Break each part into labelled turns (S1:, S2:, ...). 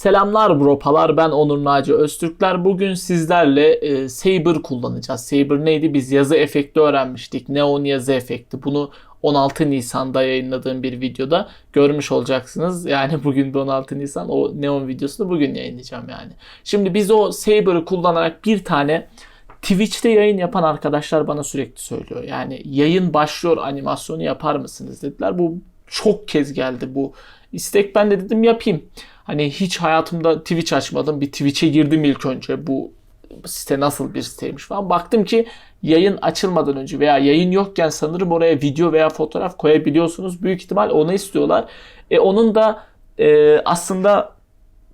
S1: Selamlar bropalar ben Onur Naci Öztürkler. Bugün sizlerle e, Saber kullanacağız. Saber neydi? Biz yazı efekti öğrenmiştik. Neon yazı efekti. Bunu 16 Nisan'da yayınladığım bir videoda görmüş olacaksınız. Yani bugün de 16 Nisan o Neon videosunu bugün yayınlayacağım yani. Şimdi biz o Saber'ı kullanarak bir tane Twitch'te yayın yapan arkadaşlar bana sürekli söylüyor. Yani yayın başlıyor animasyonu yapar mısınız dediler. Bu çok kez geldi bu istek. Ben de dedim yapayım. Hani hiç hayatımda Twitch açmadım. Bir Twitch'e girdim ilk önce. Bu site nasıl bir siteymiş falan. Baktım ki yayın açılmadan önce veya yayın yokken sanırım oraya video veya fotoğraf koyabiliyorsunuz. Büyük ihtimal onu istiyorlar. E, onun da e, aslında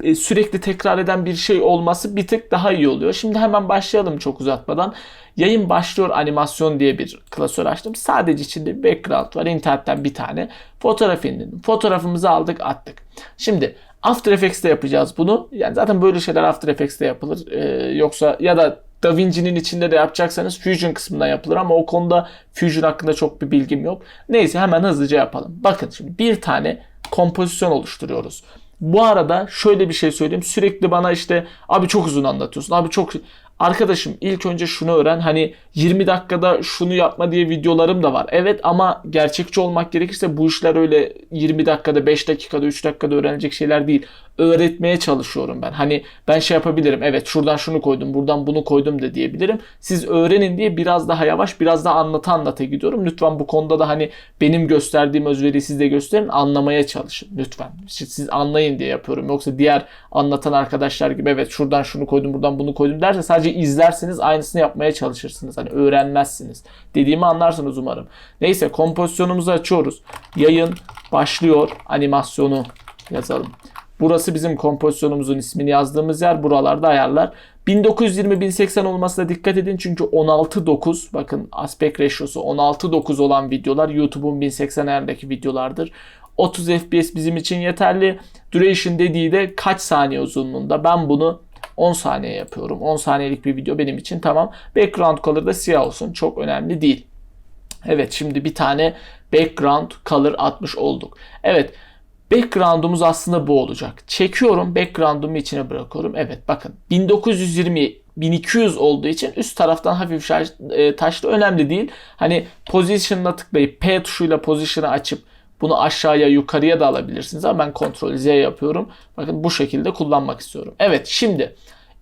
S1: e, sürekli tekrar eden bir şey olması bir tık daha iyi oluyor. Şimdi hemen başlayalım çok uzatmadan. Yayın başlıyor animasyon diye bir klasör açtım. Sadece içinde bir background var. İnternetten bir tane. Fotoğraf indirdim. Fotoğrafımızı aldık attık. Şimdi After Effects'te yapacağız bunu. Yani zaten böyle şeyler After Effects'te yapılır. Ee, yoksa ya da DaVinci'nin içinde de yapacaksanız Fusion kısmından yapılır ama o konuda Fusion hakkında çok bir bilgim yok. Neyse hemen hızlıca yapalım. Bakın şimdi bir tane kompozisyon oluşturuyoruz. Bu arada şöyle bir şey söyleyeyim. Sürekli bana işte abi çok uzun anlatıyorsun. Abi çok Arkadaşım ilk önce şunu öğren. Hani 20 dakikada şunu yapma diye videolarım da var. Evet ama gerçekçi olmak gerekirse bu işler öyle 20 dakikada, 5 dakikada, 3 dakikada öğrenecek şeyler değil. Öğretmeye çalışıyorum ben. Hani ben şey yapabilirim. Evet şuradan şunu koydum, buradan bunu koydum da diyebilirim. Siz öğrenin diye biraz daha yavaş, biraz daha anlata anlata gidiyorum. Lütfen bu konuda da hani benim gösterdiğim özveriyi siz de gösterin. Anlamaya çalışın lütfen. Siz anlayın diye yapıyorum. Yoksa diğer anlatan arkadaşlar gibi evet şuradan şunu koydum, buradan bunu koydum derse sadece sadece izlersiniz aynısını yapmaya çalışırsınız. Hani öğrenmezsiniz. Dediğimi anlarsınız umarım. Neyse kompozisyonumuzu açıyoruz. Yayın başlıyor. Animasyonu yazalım. Burası bizim kompozisyonumuzun ismini yazdığımız yer. Buralarda ayarlar. 1920-1080 olmasına dikkat edin çünkü 16.9 bakın aspect ratio'su 16.9 olan videolar YouTube'un 1080 ayarındaki videolardır. 30 FPS bizim için yeterli. Duration dediği de kaç saniye uzunluğunda. Ben bunu 10 saniye yapıyorum. 10 saniyelik bir video benim için tamam. Background color da siyah olsun. Çok önemli değil. Evet şimdi bir tane background color atmış olduk. Evet background'umuz aslında bu olacak. Çekiyorum background'umu içine bırakıyorum. Evet bakın 1920 1200 olduğu için üst taraftan hafif şarj e, taşlı önemli değil. Hani position'la tıklayıp P tuşuyla position'ı açıp bunu aşağıya yukarıya da alabilirsiniz ama ben Ctrl Z yapıyorum. Bakın bu şekilde kullanmak istiyorum. Evet şimdi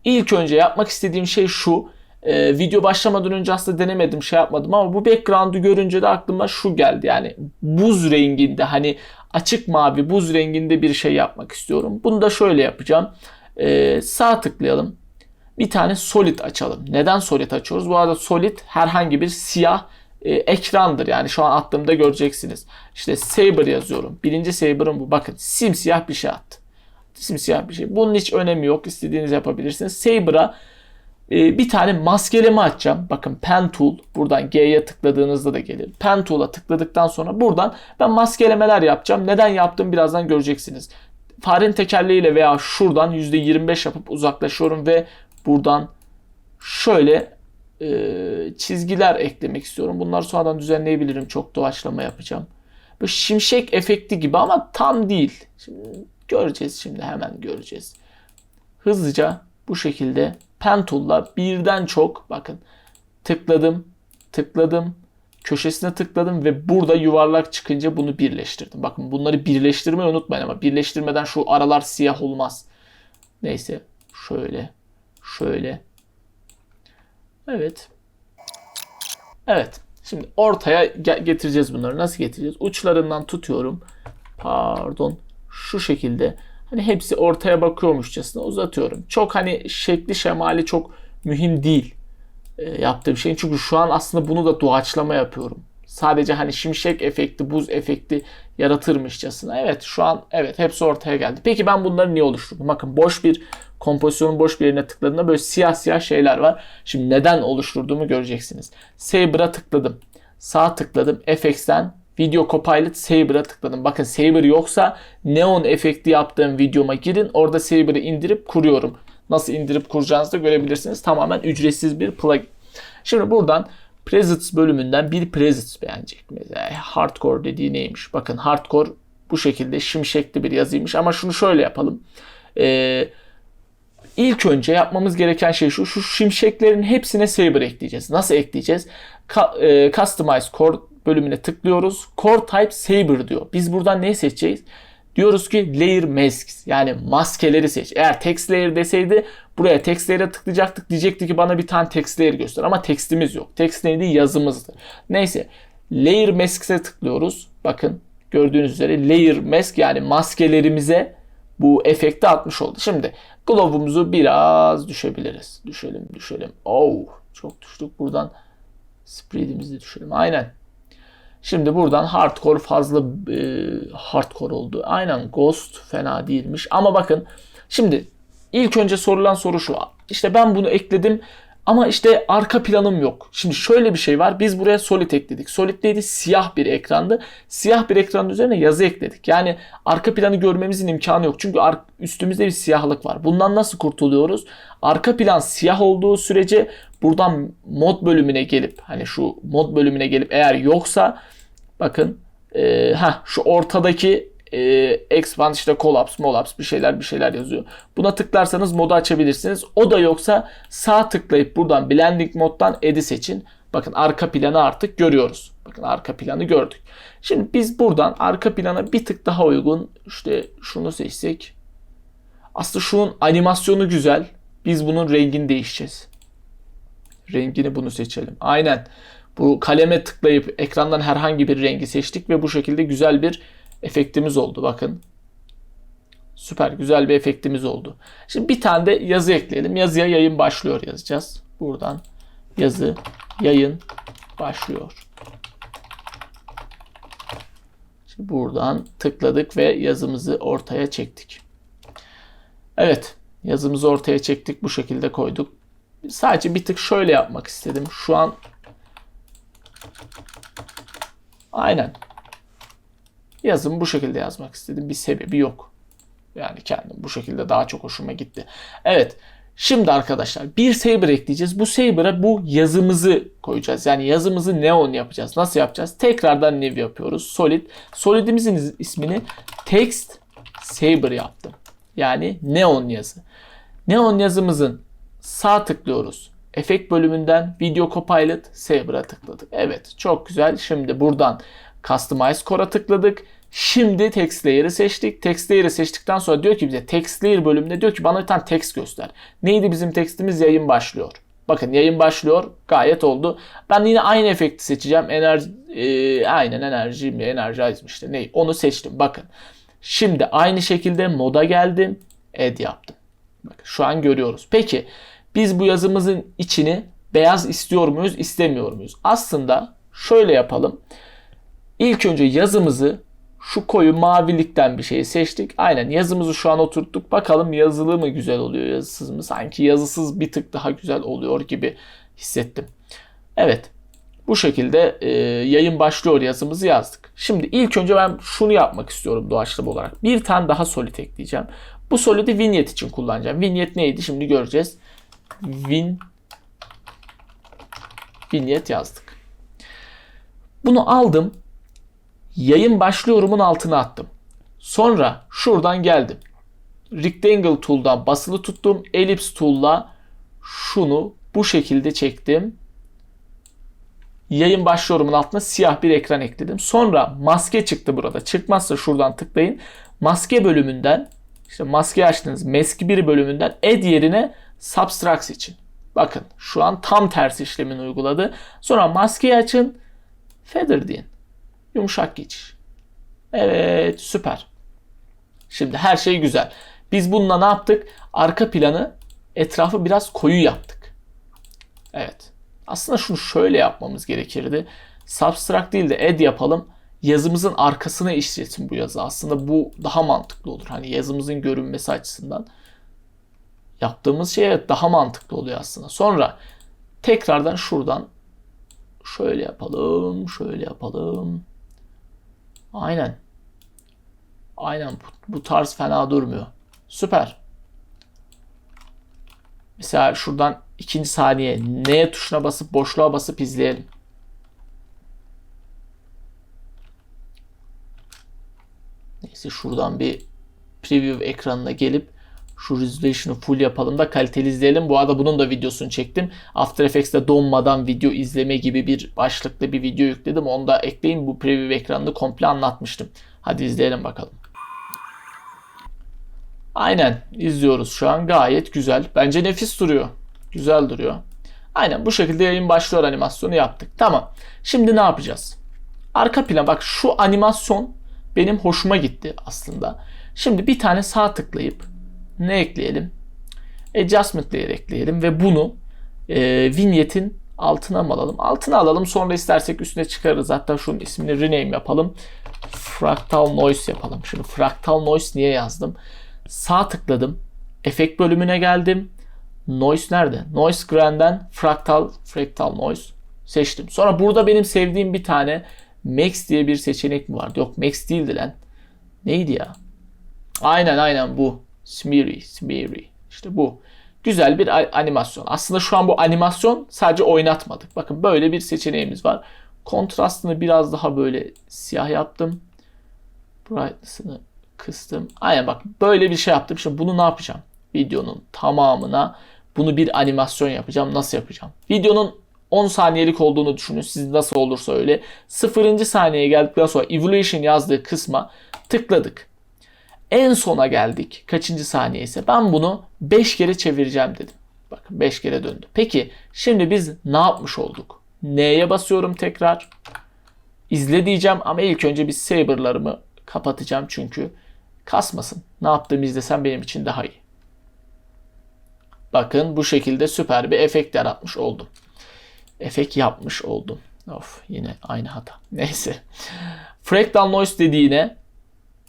S1: ilk önce yapmak istediğim şey şu. Ee, video başlamadan önce aslında denemedim şey yapmadım ama bu background'u görünce de aklıma şu geldi. Yani buz renginde hani açık mavi buz renginde bir şey yapmak istiyorum. Bunu da şöyle yapacağım. Ee, sağ tıklayalım. Bir tane solid açalım. Neden solid açıyoruz? Bu arada solid herhangi bir siyah e, ekrandır. Yani şu an attığımda göreceksiniz. İşte Saber yazıyorum. Birinci Saber'ım bu. Bakın simsiyah bir şey attı. Simsiyah bir şey. Bunun hiç önemi yok. İstediğiniz yapabilirsiniz. Saber'a e, bir tane maskeleme açacağım. Bakın Pen Tool. Buradan G'ye tıkladığınızda da gelir. Pen Tool'a tıkladıktan sonra buradan ben maskelemeler yapacağım. Neden yaptım birazdan göreceksiniz. Farenin tekerleğiyle veya şuradan %25 yapıp uzaklaşıyorum ve buradan şöyle çizgiler eklemek istiyorum. Bunları sonradan düzenleyebilirim. Çok doğaçlama yapacağım. Böyle şimşek efekti gibi ama tam değil. Şimdi göreceğiz şimdi hemen göreceğiz. Hızlıca bu şekilde pen tool'la birden çok bakın tıkladım, tıkladım, köşesine tıkladım ve burada yuvarlak çıkınca bunu birleştirdim. Bakın bunları birleştirmeyi unutmayın ama birleştirmeden şu aralar siyah olmaz. Neyse şöyle, şöyle, Evet. Evet. Şimdi ortaya getireceğiz bunları. Nasıl getireceğiz? Uçlarından tutuyorum. Pardon. Şu şekilde. Hani hepsi ortaya bakıyormuşçasına uzatıyorum. Çok hani şekli şemali çok mühim değil e, yaptığım şey. Çünkü şu an aslında bunu da doğaçlama yapıyorum. Sadece hani şimşek efekti, buz efekti yaratırmışçasına. Evet şu an evet hepsi ortaya geldi. Peki ben bunları niye oluşturdum? Bakın boş bir kompozisyonun boş bir yerine tıkladığında böyle siyah siyah şeyler var. Şimdi neden oluşturduğumu göreceksiniz. Saber'a tıkladım. Sağ tıkladım. FX'ten Video Copilot Saber'a tıkladım. Bakın Saber yoksa neon efekti yaptığım videoma girin. Orada Saber'ı indirip kuruyorum. Nasıl indirip kuracağınızı da görebilirsiniz. Tamamen ücretsiz bir plugin. Şimdi buradan presets bölümünden bir presets beğenecek. Mesela hardcore dediği neymiş? Bakın hardcore bu şekilde şimşekli bir yazıymış ama şunu şöyle yapalım. Ee, ilk önce yapmamız gereken şey şu. Şu şimşeklerin hepsine Saber ekleyeceğiz. Nasıl ekleyeceğiz? Ka- e, Customize Core bölümüne tıklıyoruz. Core Type Saber diyor. Biz buradan ne seçeceğiz? Diyoruz ki Layer Masks yani maskeleri seç. Eğer Text Layer deseydi buraya Text Layer'e tıklayacaktık. Diyecekti ki bana bir tane Text Layer göster ama tekstimiz yok. Text neydi? Yazımızdı. Neyse. Layer Masks'e tıklıyoruz. Bakın gördüğünüz üzere Layer Mask yani maskelerimize bu efekti atmış oldu. Şimdi Glove'umuzu biraz düşebiliriz. Düşelim düşelim. Oh çok düştük buradan. Spread'imizi düşelim. Aynen. Şimdi buradan hardcore fazla e, hardcore oldu. Aynen Ghost fena değilmiş. Ama bakın şimdi ilk önce sorulan soru şu. İşte ben bunu ekledim ama işte arka planım yok. Şimdi şöyle bir şey var. Biz buraya Solid ekledik. Solid neydi? Siyah bir ekrandı. Siyah bir ekranın üzerine yazı ekledik. Yani arka planı görmemizin imkanı yok. Çünkü üstümüzde bir siyahlık var. Bundan nasıl kurtuluyoruz? Arka plan siyah olduğu sürece buradan mod bölümüne gelip hani şu mod bölümüne gelip eğer yoksa bakın e, heh, şu ortadaki e, expand işte collapse, molaps bir şeyler bir şeyler yazıyor. Buna tıklarsanız modu açabilirsiniz. O da yoksa sağ tıklayıp buradan blending moddan ed'i seçin. Bakın arka planı artık görüyoruz. Bakın arka planı gördük. Şimdi biz buradan arka plana bir tık daha uygun işte şunu seçsek. Aslında şunun animasyonu güzel. Biz bunun rengini değişeceğiz. Rengini bunu seçelim. Aynen. Bu kaleme tıklayıp ekrandan herhangi bir rengi seçtik ve bu şekilde güzel bir efektimiz oldu. Bakın. Süper güzel bir efektimiz oldu. Şimdi bir tane de yazı ekleyelim. Yazıya yayın başlıyor yazacağız. Buradan yazı yayın başlıyor. Şimdi buradan tıkladık ve yazımızı ortaya çektik. Evet yazımızı ortaya çektik bu şekilde koyduk. Sadece bir tık şöyle yapmak istedim. Şu an aynen yazımı bu şekilde yazmak istedim. Bir sebebi yok. Yani kendim bu şekilde daha çok hoşuma gitti. Evet. Şimdi arkadaşlar bir Saber ekleyeceğiz. Bu Saber'a bu yazımızı koyacağız. Yani yazımızı neon yapacağız. Nasıl yapacağız? Tekrardan new yapıyoruz. Solid. Solid'imizin ismini text Saber yaptım. Yani neon yazı. Neon yazımızın sağ tıklıyoruz. Efekt bölümünden Video Copilot Saber'a tıkladık. Evet çok güzel. Şimdi buradan Customize Core'a tıkladık. Şimdi text layer'ı seçtik. Text layer'ı seçtikten sonra diyor ki bize text layer bölümünde diyor ki bana bir tane text göster. Neydi bizim textimiz? Yayın başlıyor. Bakın yayın başlıyor. Gayet oldu. Ben yine aynı efekti seçeceğim. Enerji, e, aynen enerji mi? Energize işte. Ne? Onu seçtim. Bakın. Şimdi aynı şekilde moda geldim. Add yaptım. Bakın şu an görüyoruz. Peki biz bu yazımızın içini beyaz istiyor muyuz? istemiyor muyuz? Aslında şöyle yapalım. İlk önce yazımızı şu koyu mavilikten bir şey seçtik. Aynen yazımızı şu an oturttuk. Bakalım yazılı mı güzel oluyor yazısız mı? Sanki yazısız bir tık daha güzel oluyor gibi hissettim. Evet bu şekilde e, yayın başlıyor yazımızı yazdık. Şimdi ilk önce ben şunu yapmak istiyorum doğaçlama olarak. Bir tane daha solid ekleyeceğim. Bu solid'i vignette için kullanacağım. Vignette neydi şimdi göreceğiz. Win vignette yazdık. Bunu aldım yayın başlıyorumun altına attım. Sonra şuradan geldim. Rectangle tool'dan basılı tuttum. Ellipse tool'la şunu bu şekilde çektim. Yayın başlıyorumun altına siyah bir ekran ekledim. Sonra maske çıktı burada. Çıkmazsa şuradan tıklayın. Maske bölümünden işte maske açtınız. Mask 1 bölümünden add yerine subtract için. Bakın şu an tam tersi işlemini uyguladı. Sonra maskeyi açın. Feather deyin. Yumuşak geçiş. Evet süper. Şimdi her şey güzel. Biz bununla ne yaptık? Arka planı etrafı biraz koyu yaptık. Evet. Aslında şunu şöyle yapmamız gerekirdi. Substract değil de add yapalım. Yazımızın arkasına işletin bu yazı. Aslında bu daha mantıklı olur. Hani yazımızın görünmesi açısından. Yaptığımız şey daha mantıklı oluyor aslında. Sonra tekrardan şuradan şöyle yapalım, şöyle yapalım. Aynen. Aynen bu, bu tarz fena durmuyor. Süper. Mesela şuradan ikinci saniye N tuşuna basıp boşluğa basıp izleyelim. Neyse şuradan bir preview ekranına gelip Şu resolution'ı full yapalım da kaliteli izleyelim. Bu arada bunun da videosunu çektim. After Effects'te donmadan video izleme gibi bir başlıklı bir video yükledim. Onu da ekleyin. Bu preview ekranını komple anlatmıştım. Hadi izleyelim bakalım. Aynen izliyoruz şu an. Gayet güzel. Bence nefis duruyor. Güzel duruyor. Aynen bu şekilde yayın başlıyor animasyonu yaptık. Tamam. Şimdi ne yapacağız? Arka plan bak şu animasyon benim hoşuma gitti aslında. Şimdi bir tane sağ tıklayıp ne ekleyelim? Adjustment layer ekleyelim ve bunu e, vignet'in altına mı alalım? Altına alalım sonra istersek üstüne çıkarırız. Hatta şunun ismini rename yapalım. Fractal Noise yapalım. Şimdi Fractal Noise niye yazdım? Sağ tıkladım. Efekt bölümüne geldim. Noise nerede? Noise Grand'den Fractal, Fractal Noise seçtim. Sonra burada benim sevdiğim bir tane Max diye bir seçenek mi vardı? Yok Max değildi lan. Neydi ya? Aynen aynen bu. Smeary, Smeary. İşte bu. Güzel bir animasyon. Aslında şu an bu animasyon sadece oynatmadık. Bakın böyle bir seçeneğimiz var. Kontrastını biraz daha böyle siyah yaptım. Brightness'ını kıstım. Aynen bak böyle bir şey yaptım. Şimdi bunu ne yapacağım? Videonun tamamına bunu bir animasyon yapacağım. Nasıl yapacağım? Videonun 10 saniyelik olduğunu düşünün. Siz nasıl olursa öyle. 0. saniyeye geldikten sonra evaluation yazdığı kısma tıkladık. En sona geldik. Kaçıncı saniye ise ben bunu 5 kere çevireceğim dedim. Bakın 5 kere döndü. Peki şimdi biz ne yapmış olduk? N'ye basıyorum tekrar. İzle diyeceğim ama ilk önce bir saber'larımı kapatacağım çünkü kasmasın. Ne yaptığımı izlesem benim için daha iyi. Bakın bu şekilde süper bir efekt yaratmış oldum. Efekt yapmış oldum. Of yine aynı hata. Neyse. Fractal Noise dediğine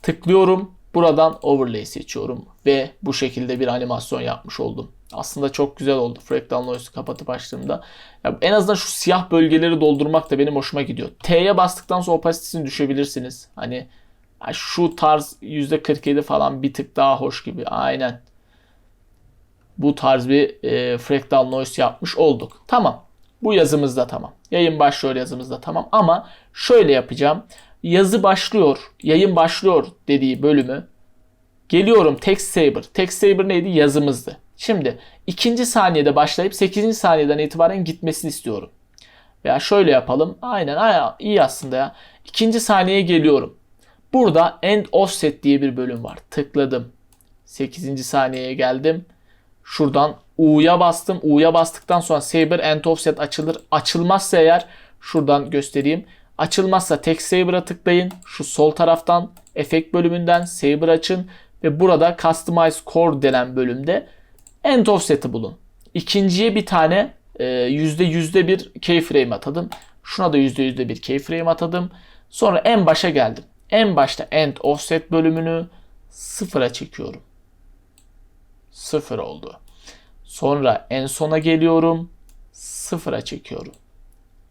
S1: tıklıyorum. Buradan overlay seçiyorum ve bu şekilde bir animasyon yapmış oldum. Aslında çok güzel oldu Fractal Noise'u kapatıp açtığımda. Ya en azından şu siyah bölgeleri doldurmak da benim hoşuma gidiyor. T'ye bastıktan sonra opacitesini düşebilirsiniz. Hani şu tarz %47 falan bir tık daha hoş gibi. Aynen. Bu tarz bir e, Fractal Noise yapmış olduk. Tamam. Bu yazımız da tamam. Yayın başlıyor yazımız da tamam. Ama şöyle yapacağım yazı başlıyor, yayın başlıyor dediği bölümü geliyorum text saber. Text saber neydi? Yazımızdı. Şimdi ikinci saniyede başlayıp 8. saniyeden itibaren gitmesini istiyorum. Veya şöyle yapalım. Aynen, aynen iyi aslında ya. İkinci saniyeye geliyorum. Burada end offset diye bir bölüm var. Tıkladım. 8. saniyeye geldim. Şuradan U'ya bastım. U'ya bastıktan sonra Saber end offset açılır. Açılmazsa eğer şuradan göstereyim. Açılmazsa tek Saber'a tıklayın. Şu sol taraftan efekt bölümünden Saber açın ve burada Customize Core denen bölümde End Offset'i bulun. İkinciye bir tane e, yüzde yüzde bir keyframe atadım. Şuna da yüzde yüzde bir keyframe atadım. Sonra en başa geldim. En başta End Offset bölümünü sıfıra çekiyorum. Sıfır oldu. Sonra en sona geliyorum. Sıfıra çekiyorum.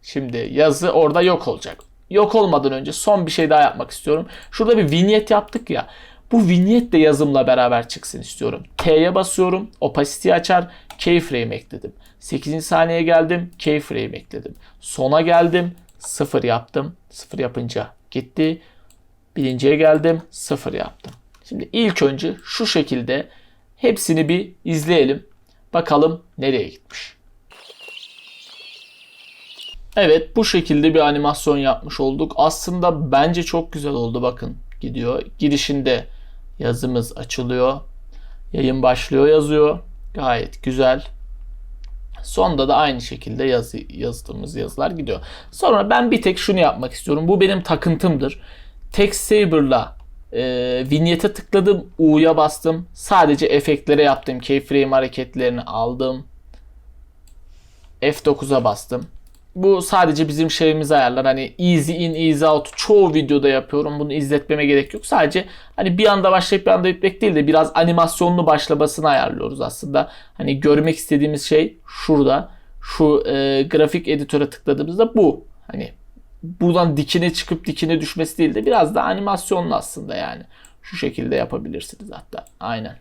S1: Şimdi yazı orada yok olacak. Yok olmadan önce son bir şey daha yapmak istiyorum. Şurada bir vignette yaptık ya. Bu vignette de yazımla beraber çıksın istiyorum. T'ye basıyorum. Opacity açar. Keyframe ekledim. 8. saniyeye geldim. Keyframe ekledim. Sona geldim. 0 yaptım. 0 yapınca gitti. Birinciye geldim. 0 yaptım. Şimdi ilk önce şu şekilde hepsini bir izleyelim. Bakalım nereye gitmiş. Evet bu şekilde bir animasyon yapmış olduk. Aslında bence çok güzel oldu bakın gidiyor. Girişinde yazımız açılıyor. Yayın başlıyor yazıyor. Gayet güzel. Sonda da aynı şekilde yazı, yazdığımız yazılar gidiyor. Sonra ben bir tek şunu yapmak istiyorum. Bu benim takıntımdır. Text Saber'la e, vignette tıkladım. U'ya bastım. Sadece efektlere yaptım. Keyframe hareketlerini aldım. F9'a bastım bu sadece bizim şeyimiz ayarlar. Hani easy in easy out çoğu videoda yapıyorum. Bunu izletmeme gerek yok. Sadece hani bir anda başlayıp bir anda bitmek değil de biraz animasyonlu başlamasını ayarlıyoruz aslında. Hani görmek istediğimiz şey şurada. Şu e, grafik editöre tıkladığımızda bu. Hani buradan dikine çıkıp dikine düşmesi değil de biraz da animasyonlu aslında yani. Şu şekilde yapabilirsiniz hatta. Aynen.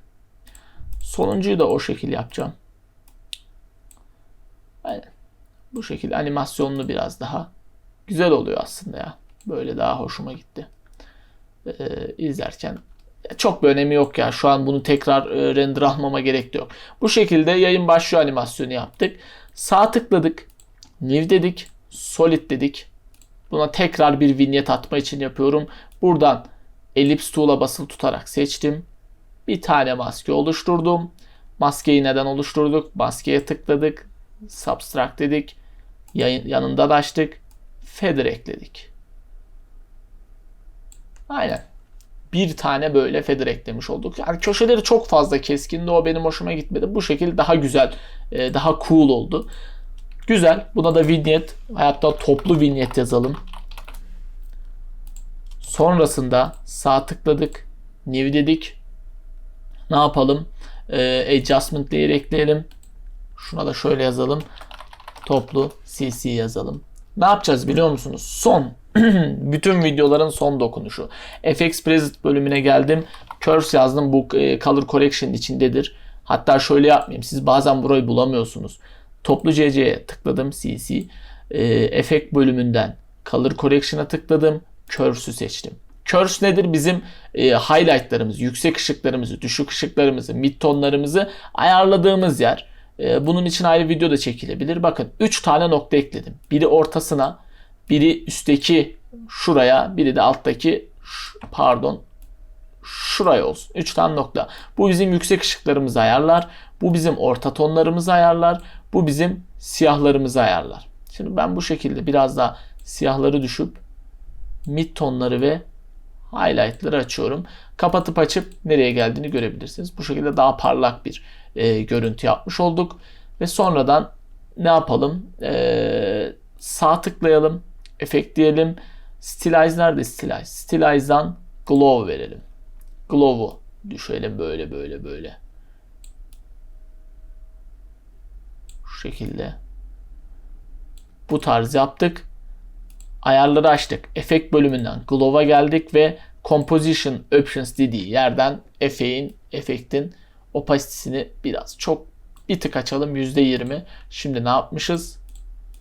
S1: Sonuncuyu da o şekil yapacağım. Aynen. Bu şekilde animasyonlu biraz daha güzel oluyor aslında ya. Böyle daha hoşuma gitti. Ee, izlerken Çok bir önemi yok ya. Şu an bunu tekrar e, render almama gerek yok. Bu şekilde yayın başlıyor animasyonu yaptık. Sağ tıkladık. New dedik. Solid dedik. Buna tekrar bir vignette atma için yapıyorum. Buradan Ellipse tool'a basılı tutarak seçtim. Bir tane maske oluşturdum. Maskeyi neden oluşturduk? Maskeye tıkladık. Subtract dedik. Yanında da açtık. Feather ekledik. Aynen. Bir tane böyle feather eklemiş olduk. Yani köşeleri çok fazla keskindi. O benim hoşuma gitmedi. Bu şekilde daha güzel, e, daha cool oldu. Güzel. Buna da vignette, hatta toplu vignette yazalım. Sonrasında sağ tıkladık. New dedik. Ne yapalım? Ee, adjustment layer ekleyelim. Şuna da şöyle yazalım. Toplu CC yazalım. Ne yapacağız biliyor musunuz? Son. Bütün videoların son dokunuşu. FX Preset bölümüne geldim. Curves yazdım. Bu e, Color Correction içindedir. Hatta şöyle yapmayayım. Siz bazen burayı bulamıyorsunuz. Toplu CC'ye tıkladım CC. E, efekt bölümünden Color Correction'a tıkladım. Curves'ü seçtim. Curves nedir? Bizim e, highlightlarımızı, yüksek ışıklarımızı, düşük ışıklarımızı, mid tonlarımızı ayarladığımız yer. E, bunun için ayrı video da çekilebilir. Bakın 3 tane nokta ekledim. Biri ortasına, biri üstteki şuraya, biri de alttaki pardon şuraya olsun. 3 tane nokta. Bu bizim yüksek ışıklarımızı ayarlar. Bu bizim orta tonlarımızı ayarlar. Bu bizim siyahlarımızı ayarlar. Şimdi ben bu şekilde biraz daha siyahları düşüp mid tonları ve highlightları açıyorum. Kapatıp açıp nereye geldiğini görebilirsiniz. Bu şekilde daha parlak bir e, görüntü yapmış olduk. Ve sonradan ne yapalım? E, sağ tıklayalım. Efektleyelim. Stylize nerede Stylize? Stylize'dan Glow verelim. Glow'u düşelim böyle böyle böyle. Şu şekilde. Bu tarz yaptık ayarları açtık. Efekt bölümünden Glow'a geldik ve Composition Options dediği yerden efeğin, efektin opasitesini biraz çok bir tık açalım %20. Şimdi ne yapmışız?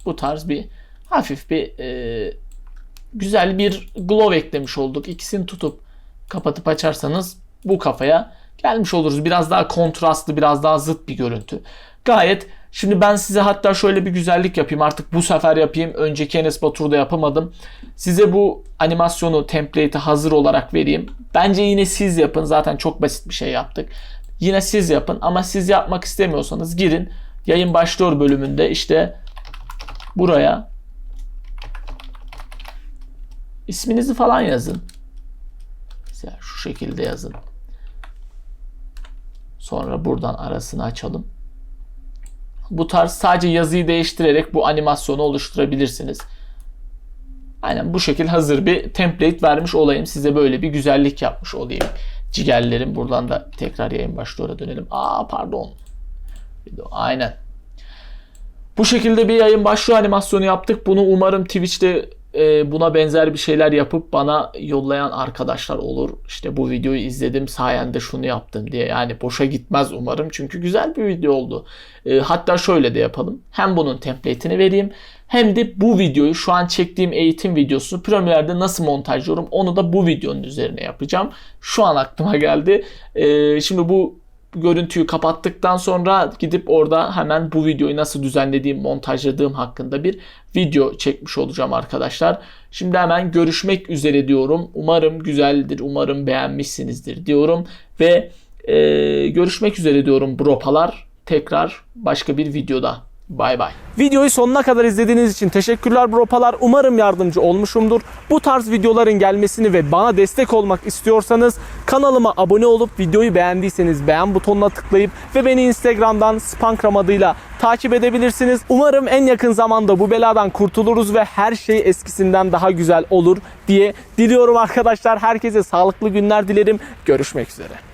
S1: Bu tarz bir hafif bir e, güzel bir glow eklemiş olduk. İkisini tutup kapatıp açarsanız bu kafaya gelmiş oluruz. Biraz daha kontrastlı, biraz daha zıt bir görüntü. Gayet Şimdi ben size hatta şöyle bir güzellik yapayım. Artık bu sefer yapayım. Önceki Enes Batur'da yapamadım. Size bu animasyonu, template'i hazır olarak vereyim. Bence yine siz yapın. Zaten çok basit bir şey yaptık. Yine siz yapın ama siz yapmak istemiyorsanız girin. Yayın başlıyor bölümünde işte buraya isminizi falan yazın. Mesela şu şekilde yazın. Sonra buradan arasını açalım. Bu tarz sadece yazıyı değiştirerek bu animasyonu oluşturabilirsiniz. Aynen bu şekil hazır bir template vermiş olayım. Size böyle bir güzellik yapmış olayım. Cigerlerim. Buradan da tekrar yayın başlığına dönelim. Aa pardon. Aynen. Bu şekilde bir yayın başlığı animasyonu yaptık. Bunu umarım Twitch'te e, buna benzer bir şeyler yapıp bana yollayan arkadaşlar olur. İşte bu videoyu izledim sayende şunu yaptım diye. Yani boşa gitmez umarım. Çünkü güzel bir video oldu. E, hatta şöyle de yapalım. Hem bunun template'ini vereyim hem de bu videoyu şu an çektiğim eğitim videosunu Premiere'de nasıl montajlıyorum onu da bu videonun üzerine yapacağım. Şu an aklıma geldi. E, şimdi bu görüntüyü kapattıktan sonra gidip orada hemen bu videoyu nasıl düzenlediğim, montajladığım hakkında bir video çekmiş olacağım arkadaşlar. Şimdi hemen görüşmek üzere diyorum. Umarım güzeldir, umarım beğenmişsinizdir diyorum ve e, görüşmek üzere diyorum bropalar. Tekrar başka bir videoda. Bay bay.
S2: Videoyu sonuna kadar izlediğiniz için teşekkürler bropalar. Umarım yardımcı olmuşumdur. Bu tarz videoların gelmesini ve bana destek olmak istiyorsanız kanalıma abone olup videoyu beğendiyseniz beğen butonuna tıklayıp ve beni Instagram'dan Spankram adıyla takip edebilirsiniz. Umarım en yakın zamanda bu beladan kurtuluruz ve her şey eskisinden daha güzel olur diye diliyorum arkadaşlar. Herkese sağlıklı günler dilerim. Görüşmek üzere.